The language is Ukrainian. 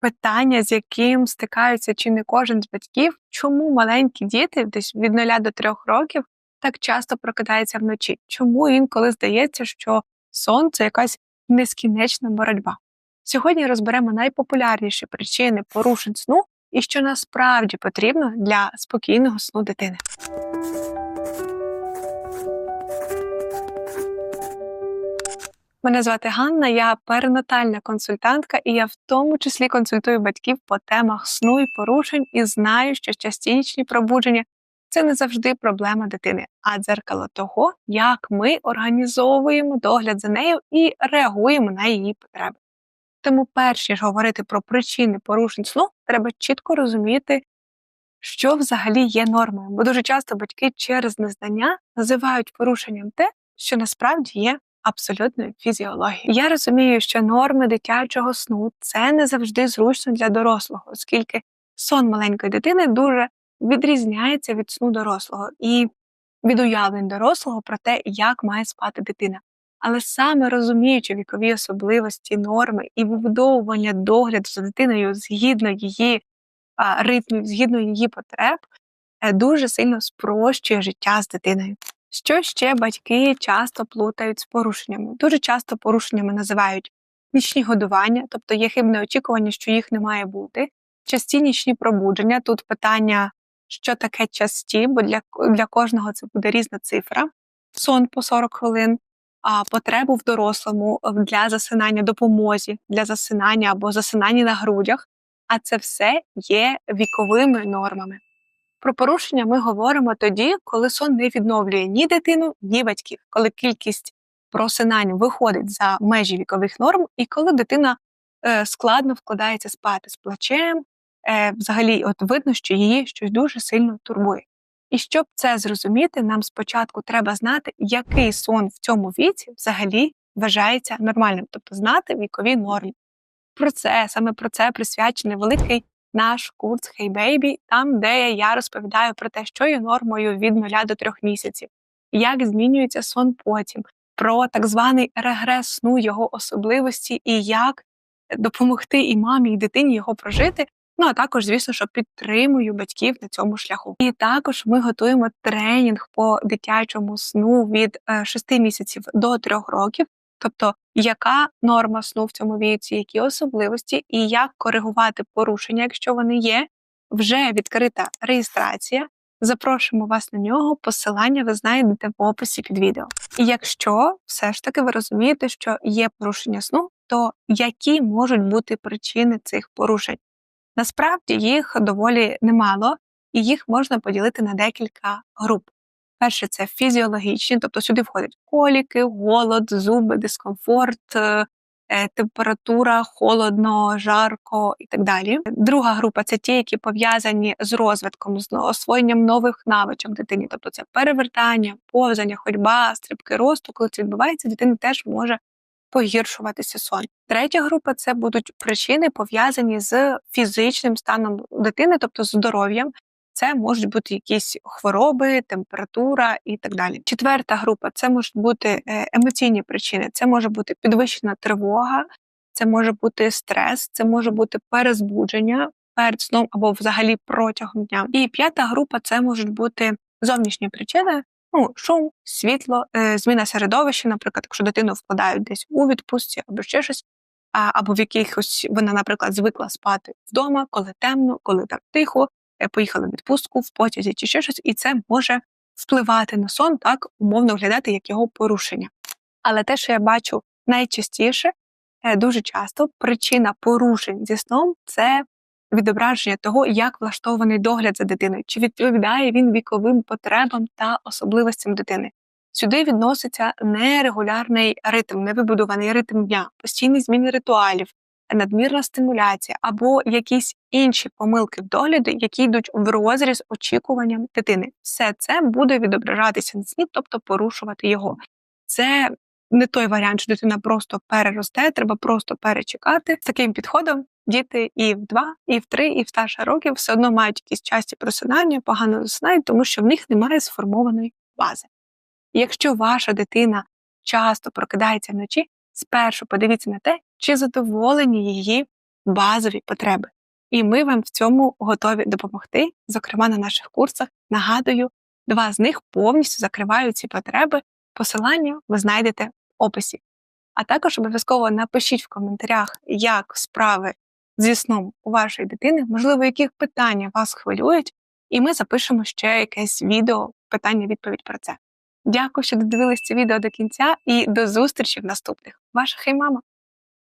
питання, з яким стикаються чи не кожен з батьків, чому маленькі діти десь від 0 до 3 років так часто прокидаються вночі? Чому інколи здається, що сон це якась нескінченна боротьба? Сьогодні розберемо найпопулярніші причини порушень сну і що насправді потрібно для спокійного сну дитини. Мене звати Ганна, я перинатальна консультантка, і я в тому числі консультую батьків по темах сну і порушень, і знаю, що частічні пробудження це не завжди проблема дитини, а дзеркало того, як ми організовуємо догляд за нею і реагуємо на її потреби. Тому, перш ніж говорити про причини порушень сну, треба чітко розуміти, що взагалі є нормою, бо дуже часто батьки через незнання називають порушенням те, що насправді є абсолютною фізіологією. Я розумію, що норми дитячого сну це не завжди зручно для дорослого, оскільки сон маленької дитини дуже відрізняється від сну дорослого і від уявлень дорослого про те, як має спати дитина. Але саме розуміючи вікові особливості, норми і вибудовування догляду за дитиною згідно її ритмів, згідно її потреб, е, дуже сильно спрощує життя з дитиною. Що ще батьки часто плутають з порушеннями? Дуже часто порушеннями називають нічні годування, тобто є хибне очікування, що їх не має бути, часті нічні пробудження. Тут питання, що таке часті, бо для, для кожного це буде різна цифра, сон по 40 хвилин, а потребу в дорослому для засинання допомозі, для засинання або засинання на грудях. А це все є віковими нормами. Про порушення ми говоримо тоді, коли сон не відновлює ні дитину, ні батьків, коли кількість просинань виходить за межі вікових норм, і коли дитина е, складно вкладається спати з плачем, е, взагалі, от видно, що її щось дуже сильно турбує. І щоб це зрозуміти, нам спочатку треба знати, який сон в цьому віці взагалі вважається нормальним, тобто знати вікові норми. Про це саме про це присвячений великий наш курс Hey Baby, там, де я розповідаю про те, що є нормою від 0 до 3 місяців, як змінюється сон потім, про так званий регрес сну, його особливості і як допомогти і мамі, і дитині його прожити. Ну а також, звісно, що підтримую батьків на цьому шляху. І також ми готуємо тренінг по дитячому сну від 6 місяців до 3 років. Тобто, яка норма сну в цьому віці, які особливості, і як коригувати порушення, якщо вони є, вже відкрита реєстрація. Запрошуємо вас на нього. Посилання ви знайдете в описі під відео. І якщо все ж таки ви розумієте, що є порушення сну, то які можуть бути причини цих порушень? Насправді їх доволі немало, і їх можна поділити на декілька груп. Перше це фізіологічні, тобто сюди входять коліки, голод, зуби, дискомфорт, е, е, температура, холодно, жарко і так далі. Друга група це ті, які пов'язані з розвитком, з освоєнням нових навичок дитині, тобто це перевертання, повзання, ходьба, стрибки росту. Коли це відбувається, дитина теж може погіршуватися сон. Третя група це будуть причини пов'язані з фізичним станом дитини, тобто з здоров'ям. Це можуть бути якісь хвороби, температура і так далі. Четверта група це можуть бути е, емоційні причини. Це може бути підвищена тривога, це може бути стрес, це може бути перезбудження перед сном або взагалі протягом дня. І п'ята група це можуть бути зовнішні причини. Ну, шум, світло, е, зміна середовища, наприклад, якщо дитину вкладають десь у відпустці або ще щось, або в якихось вона, наприклад, звикла спати вдома, коли темно, коли так тихо, поїхали в відпустку в потязі чи ще щось, і це може впливати на сон, так умовно виглядати як його порушення. Але те, що я бачу найчастіше, е, дуже часто причина порушень зі сном це відображення того, як влаштований догляд за дитиною, чи відповідає він віковим потребам та особливостям дитини. Сюди відноситься нерегулярний ритм, невибудований ритм дня, постійні зміни ритуалів, надмірна стимуляція або якісь інші помилки в догляді, які йдуть в розріз очікуванням дитини. Все це буде відображатися на сні, тобто порушувати його. Це не той варіант, що дитина просто переросте, треба просто перечекати. З таким підходом діти і в два, і в три, і в старше років все одно мають якісь часті просинання, погано засинають, тому що в них немає сформованої бази. якщо ваша дитина часто прокидається вночі, спершу подивіться на те, чи задоволені її базові потреби. І ми вам в цьому готові допомогти. Зокрема, на наших курсах нагадую, два з них повністю закривають ці потреби. Посилання ви знайдете в описі. А також обов'язково напишіть в коментарях, як справи зі сном у вашої дитини, можливо, які питання вас хвилюють, і ми запишемо ще якесь відео, питання-відповідь про це. Дякую, що додивились це відео до кінця, і до зустрічі в наступних. Ваша хеймама!